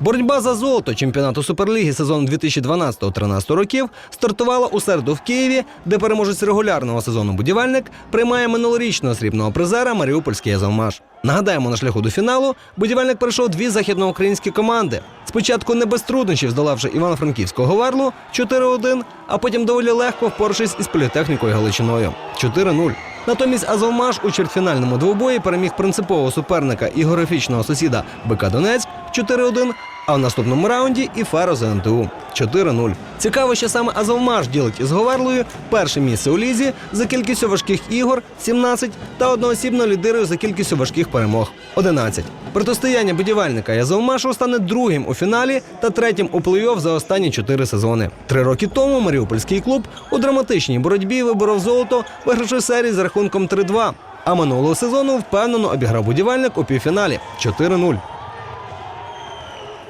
Боротьба за золото чемпіонату Суперліги сезону 2012-13 років стартувала у середу в Києві, де переможець регулярного сезону будівельник приймає минулорічного срібного призера Маріупольський Азовмаш. Нагадаємо, на шляху до фіналу будівельник пройшов дві західноукраїнські команди. Спочатку не без труднощів, здолавши Івано-Франківського Варлу 4-1, а потім доволі легко впоравшись із політехнікою Галичиною 4-0. Натомість Азовмаш у чвертьфінальному двобої переміг принципового суперника і географічного сусіда БК Донецьк 4-1, а в наступному раунді і Феро ЗНТУ 4-0. Цікаво, що саме Азовмаш ділить із Говерлою перше місце у лізі за кількістю важких ігор 17 та одноосібно лідирує за кількістю важких перемог 11. Протистояння будівельника і стане другим у фіналі та третім у плей-офф за останні чотири сезони. Три роки тому Маріупольський клуб у драматичній боротьбі виборов золото, вигравши серії з рахунком 3-2. А минулого сезону впевнено обіграв будівельник у півфіналі 4-0.